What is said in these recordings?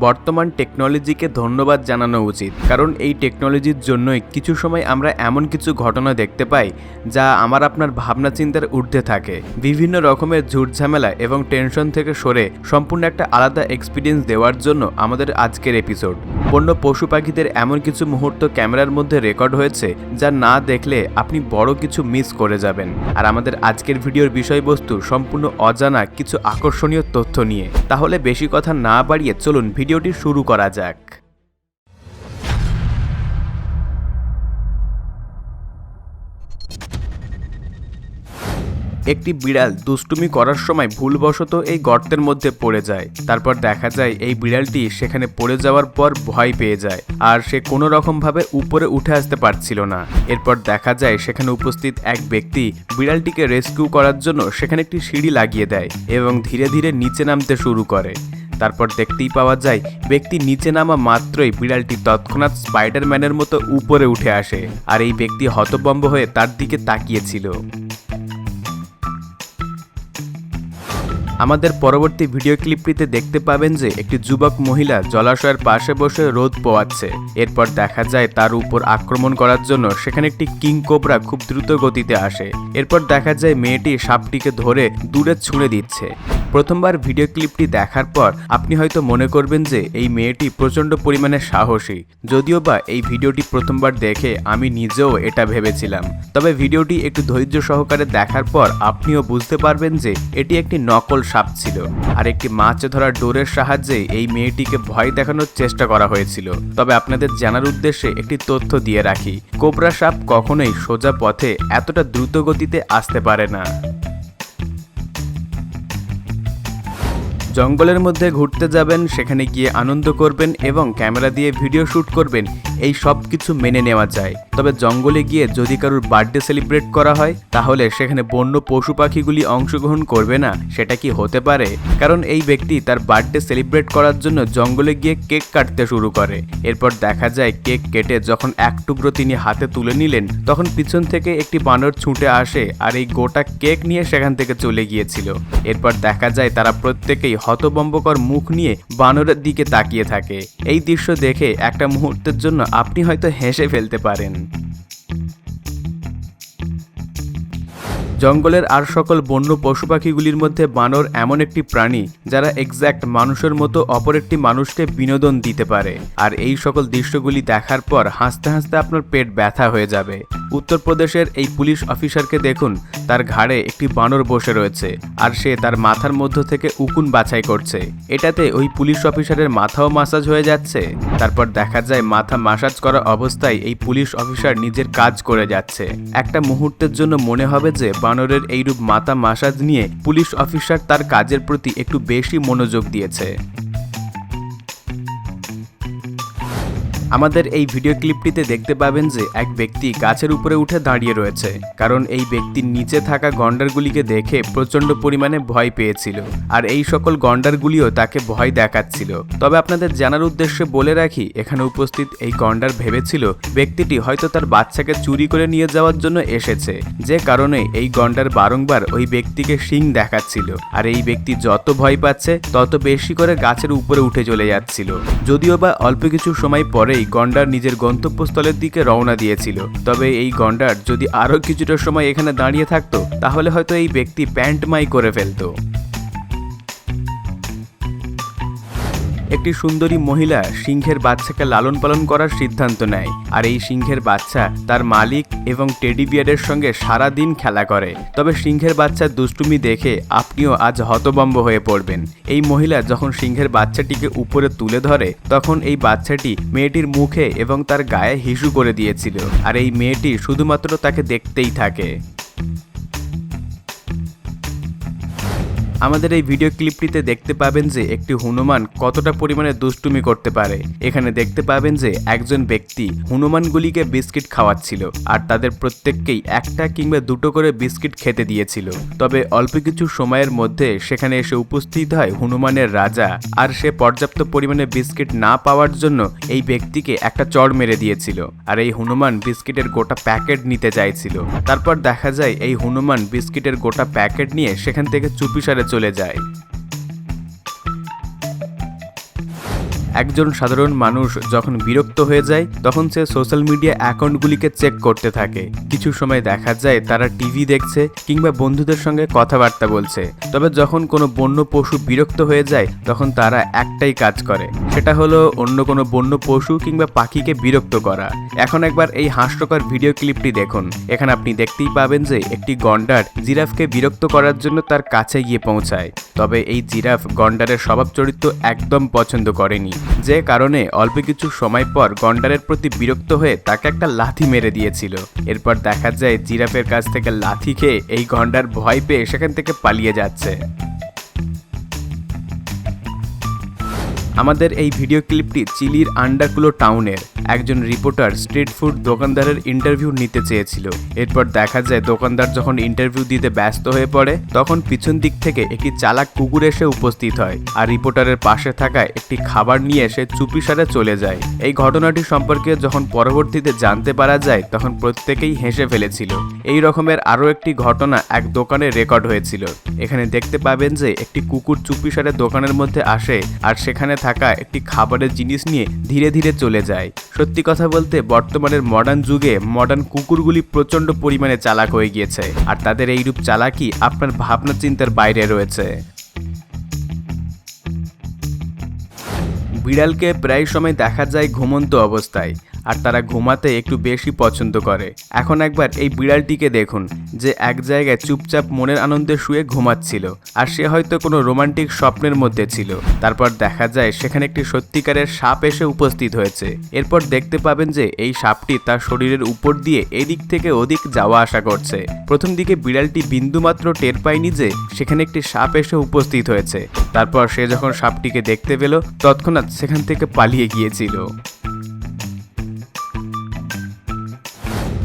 বর্তমান টেকনোলজিকে ধন্যবাদ জানানো উচিত। কারণ এই টেকনোলজির জন্যই কিছু সময় আমরা এমন কিছু ঘটনা দেখতে পাই যা আমার আপনার ভাবনা চিন্তার ঊর্ধ্বে থাকে। বিভিন্ন রকমের ঝুটঝামেলা এবং টেনশন থেকে সরে সম্পূর্ণ একটা আলাদা এক্সপিরিয়েন্স দেওয়ার জন্য আমাদের আজকের এপিসোড বন্য পশু পাখিদের এমন কিছু মুহূর্ত ক্যামেরার মধ্যে রেকর্ড হয়েছে যা না দেখলে আপনি বড় কিছু মিস করে যাবেন। আর আমাদের আজকের ভিডিওর বিষয়বস্তু সম্পূর্ণ অজানা কিছু আকর্ষণীয় তথ্য নিয়ে। তাহলে বেশি কথা না বাড়িয়ে চলুন ভিডিওটি শুরু করা যাক। একটি বিড়াল দুষ্টুমি করার সময় ভুলবশত এই গর্তের মধ্যে পড়ে যায়। তারপর দেখা যায় এই বিড়ালটি সেখানে পড়ে যাওয়ার পর ভয় পেয়ে যায় আর সে কোনো রকমভাবে উপরে উঠে আসতে পারছিল না। এরপর দেখা যায় সেখানে উপস্থিত এক ব্যক্তি বিড়ালটিকে রেস্কিউ করার জন্য সেখানে একটি সিঁড়ি লাগিয়ে দেয় এবং ধীরে ধীরে নিচে নামতে শুরু করে। তারপর দেখতেই পাওয়া যায়, ব্যক্তি নিচে নামা মাত্রই বিড়ালটি তৎক্ষণাৎ স্পাইডারম্যানের মতো উপরে উঠে আসে আর এই ব্যক্তি হতবম্ব হয়ে তার দিকে তাকিয়েছিল। আমাদের পরবর্তী ভিডিও ক্লিপটিতে দেখতে পাবেন যে একটি যুবক মহিলা জলাশয়ের পাশে বসে রোদ পোয়াচ্ছে। এরপর দেখা যায় তার উপর আক্রমণ করার জন্য সেখানে একটি কিং কোবরা খুব দ্রুত গতিতে আসে। এরপর দেখা যায় মেয়েটি সাপটিকে ধরে দূরে ছুঁড়ে দিচ্ছে। প্রথমবার ভিডিও ক্লিপটি দেখার পর আপনি হয়তো মনে করবেন যে এই মেয়েটি প্রচণ্ড পরিমাণে সাহসী। যদিও বা এই ভিডিওটি প্রথমবার দেখে আমি নিজেও এটা ভেবেছিলাম। তবে ভিডিওটি একটু ধৈর্য সহকারে দেখার পর আপনিও বুঝতে পারবেন যে এটি একটি নকল সাপ ছিল আর একটি মাছ ধরার ডোরের সাহায্যে এই মেয়েটিকে ভয় দেখানোর চেষ্টা করা হয়েছিল। তবে আপনাদের জানার উদ্দেশ্যে একটি তথ্য দিয়ে রাখি, কোবরা সাপ কখনোই সোজা পথে এতটা দ্রুত গতিতে আসতে পারে না। জঙ্গলের মধ্যে ঘুরতে যাবেন সেখানে গিয়ে আনন্দ করবেন এবং ক্যামেরা দিয়ে ভিডিও শ্যুট করবেন। এই সব কিছু মেনে নেওয়া যায়। তবে জঙ্গলে গিয়ে যদি কারোর বার্থডে সেলিব্রেট করা হয়, তাহলে সেখানে বন্য পশু পাখিগুলি অংশগ্রহণ করবে না, সেটা কি হতে পারে? কারণ এই ব্যক্তি তার বার্থডে সেলিব্রেট করার জন্য জঙ্গলে গিয়ে কেক কাটতে শুরু করে। এরপর দেখা যায় কেক কেটে যখন এক টুকরো তিনি হাতে তুলে নিলেন, তখন পিছন থেকে একটি বানর ছুটে আসে আর এই গোটা কেক নিয়ে সেখান থেকে চলে গিয়েছিল। এরপর দেখা যায় তারা প্রত্যেকেই হতবম্বকর মুখ নিয়ে বানরের দিকে তাকিয়ে থাকে। এই দৃশ্য দেখে একটা মুহূর্তের জন্য আপনি হয়তো হেসে ফেলতে পারেন। জঙ্গলের আর সকল বন্য পশু পাখিগুলির মধ্যে বানর এমন একটি প্রাণী যারা এক্স্যাক্ট মানুষের মতো অপর একটি মানুষকে বিনোদন দিতে পারে। আর এই সকল দৃশ্যগুলি দেখার পর হাসতে হাসতে আপনার পেট ব্যথা হয়ে যাবে। উত্তরপ্রদেশের এই পুলিশ অফিসারকে দেখুন, তার ঘাড়ে একটি বানর বসে রয়েছে আর সে তার মাথার মধ্য থেকে উকুন বাছাই করছে। এটাতে ওই পুলিশ অফিসারের মাথাও মাসাজ হয়ে যাচ্ছে। তারপর দেখা যায় মাথা মাসাজ করা অবস্থায় এই পুলিশ অফিসার নিজের কাজ করে যাচ্ছে। একটা মুহূর্তের জন্য মনে হবে যে বানরের এইরূপ মাতা মাসাজ নিয়ে পুলিশ অফিসার তার কাজের প্রতি একটু বেশি মনোযোগ দিয়েছে। আমাদের এই ভিডিও ক্লিপটিতে দেখতে পাবেন যে এক ব্যক্তি গাছের উপরে উঠে দাঁড়িয়ে রয়েছে, কারণ এই ব্যক্তির নিচে থাকা গন্ডারগুলিকে দেখে প্রচণ্ড পরিমাণে ভয় পেয়েছিল, আর এই সকল গন্ডারগুলিও তাকে ভয় দেখাচ্ছিল। তবে আপনাদের জানার উদ্দেশ্যে বলে রাখি, এখানে উপস্থিত এই গন্ডার ভেবেছিল ব্যক্তিটি হয়তো তার বাচ্চাকে চুরি করে নিয়ে যাওয়ার জন্য এসেছে, যে কারণে এই গন্ডার বারংবার ওই ব্যক্তিকে শিং দেখাচ্ছিল, আর এই ব্যক্তি যত ভয় পাচ্ছে, তত বেশি করে গাছের উপরে উঠে চলে যাচ্ছিল। যদিও বা অল্প কিছু সময় পরেই গন্ডার নিজের গন্তব্যস্থলের দিকে রওনা দিয়েছিল। তবে এই গন্ডার যদি আরও কিছুটা সময় এখানে দাঁড়িয়ে থাকতো, তাহলে হয়তো এই ব্যক্তি প্যান্টমাই করে ফেলতো। একটি সুন্দরী মহিলা সিংহের বাচ্চাকে লালন পালন করার সিদ্ধান্ত নেয়, আর এই সিংহের বাচ্চা তার মালিক এবং টেডি বিয়ারের সঙ্গে সারা দিন খেলা করে। তবে সিংহের বাচ্চার দুষ্টুমি দেখে আপনিও আজ হতবম্ব হয়ে পড়বেন। এই মহিলা যখন সিংহের বাচ্চাটিকে উপরে তুলে ধরে, তখন এই বাচ্চাটি মেয়েটির মুখে এবং তার গায়ে হিসু করে দিয়েছিল, আর এই মেয়েটি শুধুমাত্র তাকে দেখতেই থাকে। আমাদের এই ভিডিও ক্লিপটিতে দেখতে পাবেন যে একটি হনুমান কতটা পরিমাণে দুষ্টুমি করতে পারে। এখানে দেখতে পাবেন যে একজন ব্যক্তি হনুমানগুলিকে বিস্কিট খাওয়াচ্ছিল আর তাদের প্রত্যেককেই একটা কিংবা দুটো করে বিস্কিট খেতে দিয়েছিল। তবে অল্প কিছু সময়ের মধ্যে সেখানে এসে উপস্থিত হয় হনুমানের রাজা আর সে পর্যাপ্ত পরিমাণে বিস্কিট না পাওয়ার জন্য এই ব্যক্তিকে একটা চড় মেরে দিয়েছিল আর এই হনুমান বিস্কিটের গোটা প্যাকেট নিতে চাইছিল। তারপর দেখা যায় এই হনুমান বিস্কিটের গোটা প্যাকেট নিয়ে সেখান থেকে চুপিসারে চলে যায়। একজন সাধারণ মানুষ যখন বিরক্ত হয়ে যায়, তখন সে সোশ্যাল মিডিয়া অ্যাকাউন্টগুলিকে চেক করতে থাকে। কিছু সময় দেখা যায় তারা টিভি দেখছে কিংবা বন্ধুদের সঙ্গে কথাবার্তা বলছে। তবে যখন কোনো বন্য পশু বিরক্ত হয়ে যায়, তখন তারা একটাই কাজ করে। সেটা হলো অন্য কোনো বন্য পশু কিংবা পাখিকে বিরক্ত করা। এখন একবার এই হাস্যকর ভিডিও ক্লিপটি দেখুন। এখানে আপনি দেখতেই পাবেন যে একটি গন্ডার জিরাফকে বিরক্ত করার জন্য তার কাছে গিয়ে পৌঁছায়। তবে এই জিরাফ গন্ডারের স্বভাব চরিত্র একদম পছন্দ করেনি। যে কারণে অল্প কিছু সময় পর গন্ডারের প্রতি বিরক্ত হয়ে তাকে একটা লাথি মেরে দিয়েছিল। এরপর দেখা যায় জিরাফের কাছ থেকে লাথি খেয়ে এই গন্ডার ভয় পেয়ে সেখান থেকে পালিয়ে যাচ্ছে। আমাদের এই ভিডিও ক্লিপটি চিলির আন্ডারকুলো টাউনের একজন রিপোর্টার স্ট্রিট ফুড দোকানদারের ইন্টারভিউ নিতে চেয়েছিল। এরপর দেখা যায় দোকানদার যখন ইন্টারভিউ দিতে ব্যস্ত হয়ে পড়ে, তখন পিছন দিক থেকে একটি চালাক কুকুর এসে উপস্থিত হয় আর রিপোর্টারের পাশে থাকা একটি খাবার নিয়ে এসে চুপিসারে চলে যায়। এই ঘটনাটি সম্পর্কে যখন পরবর্তীতে জানতে পারা যায়, তখন প্রত্যেকেই হেসে ফেলেছিল। এই রকমের আরও একটি ঘটনা এক দোকানে রেকর্ড হয়েছিল। এখানে দেখতে পাবেন যে একটি কুকুর চুপিসারে দোকানের মধ্যে আসে আর সেখানে থাকা একটি খাবারের জিনিস নিয়ে ধীরে ধীরে চলে যায়। সত্যি কথা বলতে বর্তমানের মডার্ন যুগে মডার্ন কুকুরগুলি প্রচণ্ড পরিমাণে চালাক হয়ে গিয়েছে। আর তাদের এইরূপ চালাকি আপনার ভাবনা চিন্তার বাইরে রয়েছে। বিড়ালকে প্রায় সময় দেখা যায় ঘুমন্ত অবস্থায়। আর তারা ঘুমাতে একটু বেশি পছন্দ করে। এখন একবার এই বিড়ালটিকে দেখুন, যে এক জায়গায় চুপচাপ মনের আনন্দে শুয়ে ঘুমাচ্ছিল, আর সে হয়তো কোনো রোমান্টিক স্বপ্নের মধ্যে ছিল। তারপর দেখা যায় সেখানে একটি সত্যিকারের সাপ এসে উপস্থিত হয়েছে। এরপর দেখতে পাবেন যে এই সাপটি তার শরীরের উপর দিয়ে এদিক থেকে ওদিক যাওয়া আসা করছে। প্রথম দিকে বিড়ালটি বিন্দুমাত্র টের পায়নি যে সেখানে একটি সাপ এসে উপস্থিত হয়েছে। তারপর সে যখন সাপটিকে দেখতে পেল, তৎক্ষণাৎ সেখান থেকে পালিয়ে গিয়েছিল।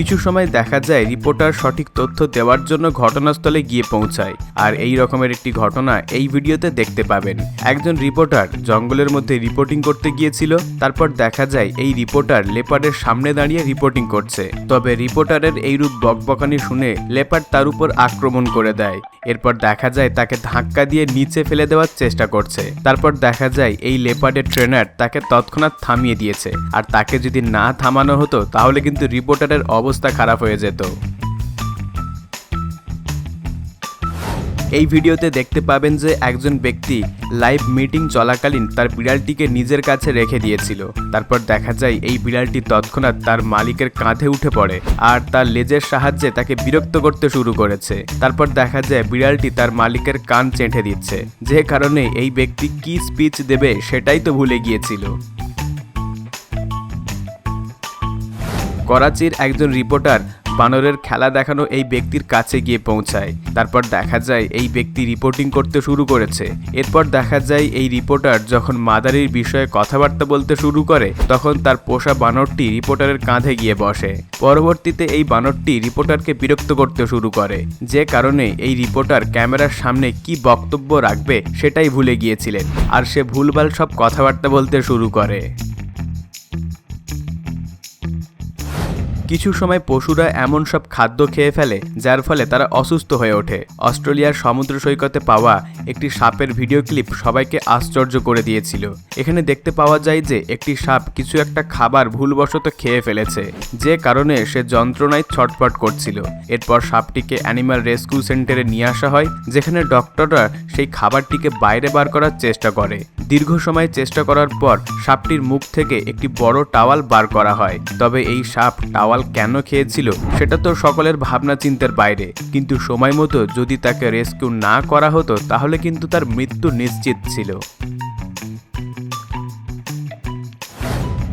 কিছু সময় দেখা যায় রিপোর্টার সঠিক তথ্য দেওয়ার জন্য ঘটনাস্থলে গিয়ে পৌঁছায়। আর এই রকমের একটি ঘটনা এই ভিডিওতে দেখতে পাবেন। একজন রিপোর্টার জঙ্গলের মধ্যে রিপোর্টিং করতে গিয়েছিল, তারপর দেখা যায় এই রিপোর্টার লেপার্ডের সামনে দাঁড়িয়ে রিপোর্টিং করছে। তবে রিপোর্টারের এইরূপ বকবকানি শুনে লেপার্ড তার উপর আক্রমণ করে দেয়। এরপর দেখা যায় তাকে ধাক্কা দিয়ে নিচে ফেলে দেওয়ার চেষ্টা করছে। তারপর দেখা যায় এই লেপার্ডের ট্রেনার তাকে তৎক্ষণাৎ থামিয়ে দিয়েছে। আর তাকে যদি না থামানো হতো, তাহলে কিন্তু রিপোর্টারের অবস্থা খারাপ হয়ে যেত। এই ভিডিওতে দেখতে পাবেন যে একজন ব্যক্তি লাইভ মিটিং চলাকালীন তার বিড়ালটিকে নিজের কাছে রেখে দিয়েছিল। তারপর দেখা যায় এই বিড়ালটি তৎক্ষণাৎ তার মালিকের কাঁধে উঠে পড়ে আর তার লেজের সাহায্যে তাকে বিরক্ত করতে শুরু করেছে। তারপর দেখা যায় বিড়ালটি তার মালিকের কান চেঁটে দিচ্ছে। যে কারণে এই ব্যক্তি কি স্পিচ দেবে সেটাই তো ভুলে গিয়েছিল। করাচির একজন রিপোর্টার বানরের খেলা দেখানো এই ব্যক্তির কাছে গিয়ে পৌঁছায়। তারপর দেখা যায় এই ব্যক্তি রিপোর্টিং করতে শুরু করেছে। এরপর দেখা যায় এই রিপোর্টার যখন মাদারির বিষয়ে কথাবার্তা বলতে শুরু করে, তখন তার পোষা বানরটি রিপোর্টারের কাঁধে গিয়ে বসে। পরবর্তীতে এই বানরটি রিপোর্টারকে বিরক্ত করতে শুরু করে। যে কারণে এই রিপোর্টার ক্যামেরার সামনে কি বক্তব্য রাখবে সেটাই ভুলে গিয়েছিলেন। আর সে ভুলভাল সব কথাবার্তা বলতে শুরু করে। কিছু সময় পশুরা এমন সব খাদ্য খেয়ে ফেলে, যার ফলে তারা অসুস্থ হয়ে ওঠে। অস্ট্রেলিয়ার সমুদ্র সৈকতে পাওয়া একটি সাপের ভিডিও ক্লিপ সবাইকে আশ্চর্য করে দিয়েছিল। এখানে দেখতে পাওয়া যায় যে একটি সাপ কিছু একটা খাবার ভুলবশত খেয়ে ফেলেছে, যে কারণে সে যন্ত্রণায় ছটফট করছিল। এরপর সাপটিকে অ্যানিমাল রেস্কিউ সেন্টারে নিয়ে আসা হয়, যেখানে ডক্টররা সেই খাবারটিকে বাইরে বার করার চেষ্টা করে। দীর্ঘ সময় চেষ্টা করার পর সাপটির মুখ থেকে একটি বড় টাওয়াল বার করা হয়, তবে এই সাপ টাওয়াল কেন খেয়েছিল, সেটা তো সকলের ভাবনা চিন্তার বাইরে। কিন্তু সময় মতো যদি তাকে রেস্কিউ না করা হতো, তাহলে কিন্তু তার মৃত্যু নিশ্চিত ছিল।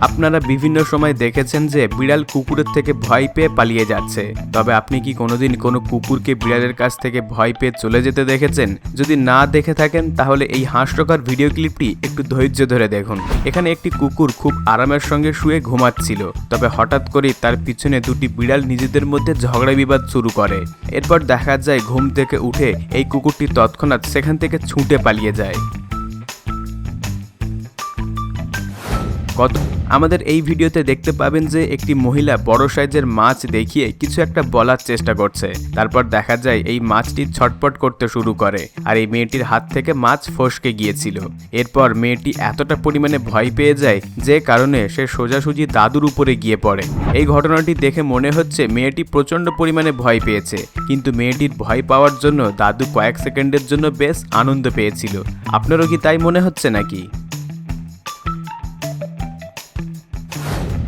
আপনারা বিভিন্ন সময় দেখেছেন যে বিড়াল কুকুরের থেকে ভয় পেয়ে পালিয়ে যাচ্ছে। তবে আপনি কি কোনোদিন কোনো কুকুরকে বিড়ালের কাছ থেকে ভয় পেয়ে চলে যেতে দেখেছেন? যদি না দেখে থাকেন, তাহলে এই হাস্যকর ভিডিও ক্লিপটি একটু ধৈর্য ধরে দেখুন। এখানে একটি কুকুর খুব আরামের সঙ্গে শুয়ে ঘুমাচ্ছিল, তবে হঠাৎ করেই তার পিছনে দুটি বিড়াল নিজেদের মধ্যে ঝগড়া বিবাদ শুরু করে। এরপর দেখা যায় ঘুম থেকে উঠে এই কুকুরটি তৎক্ষণাৎ সেখান থেকে ছুটে পালিয়ে যায়। কত আমাদের এই ভিডিওতে দেখতে পাবেন যে একটি মহিলা বড় সাইজের মাছ দেখিয়ে কিছু একটা বলার চেষ্টা করছে। তারপর দেখা যায় এই মাছটি ছটপট করতে শুরু করে আর এই মেয়েটির হাত থেকে মাছ ফসকে গিয়েছিল। এরপর মেয়েটি এতটা পরিমাণে ভয় পেয়ে যায় যে কারণে সে সোজাসুজি দাদুর উপরে গিয়ে পড়ে। এই ঘটনাটি দেখে মনে হচ্ছে মেয়েটি প্রচণ্ড পরিমাণে ভয় পেয়েছে। কিন্তু মেয়েটির ভয় পাওয়ার জন্য দাদু কয়েক সেকেন্ডের জন্য বেশ আনন্দ পেয়েছিল। আপনারও কি তাই মনে হচ্ছে নাকি?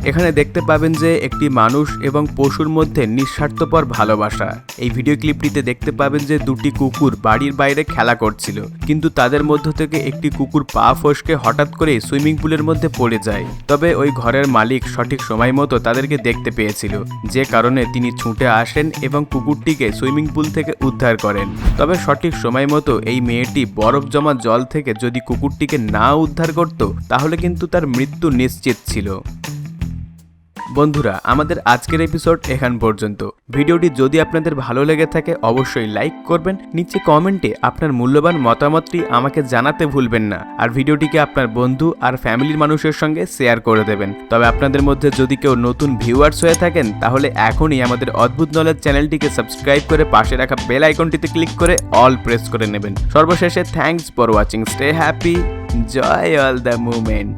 এখানে দেখতে পাবেন যে একটি মানুষ এবং পশুর মধ্যে নিঃস্বার্থপর ভালোবাসা। এই ভিডিও ক্লিপটিতে দেখতে পাবেন যে দুটি কুকুর বাড়ির বাইরে খেলা করছিল, কিন্তু তাদের মধ্য থেকে একটি কুকুর পা ফসকে হঠাৎ করে সুইমিং পুলের মধ্যে পড়ে যায়। তবে ওই ঘরের মালিক সঠিক সময় মতো তাদেরকে দেখতে পেয়েছিল, যে কারণে তিনি ছুটে আসেন এবং কুকুরটিকে সুইমিং পুল থেকে উদ্ধার করেন। তবে সঠিক সময় মতো এই মেয়েটি বরফ জমা জল থেকে যদি কুকুরটিকে না উদ্ধার করত, তাহলে কিন্তু তার মৃত্যু নিশ্চিত ছিল। বন্ধুরা, আমাদের আজকের এপিসোড এখান পর্যন্ত। ভিডিওটি যদি আপনাদের ভালো লেগে থাকে, অবশ্যই লাইক করবেন। নিচে কমেন্টে আপনার মূল্যবান মতামতটি আমাকে জানাতে ভুলবেন না। আর ভিডিওটিকে আপনার বন্ধু আর ফ্যামিলির মানুষের সঙ্গে শেয়ার করে দেবেন। তবে আপনাদের মধ্যে যদি কেউ নতুন ভিউয়ার্স হয়ে থাকেন, তাহলে এখনই আমাদের অদ্ভুত নলেজ চ্যানেলটিকে সাবস্ক্রাইব করে পাশে রাখা বেল আইকনটিতে ক্লিক করে অল প্রেস করে নেবেন। সর্বশেষে thanks for watching stay happy joy all the moment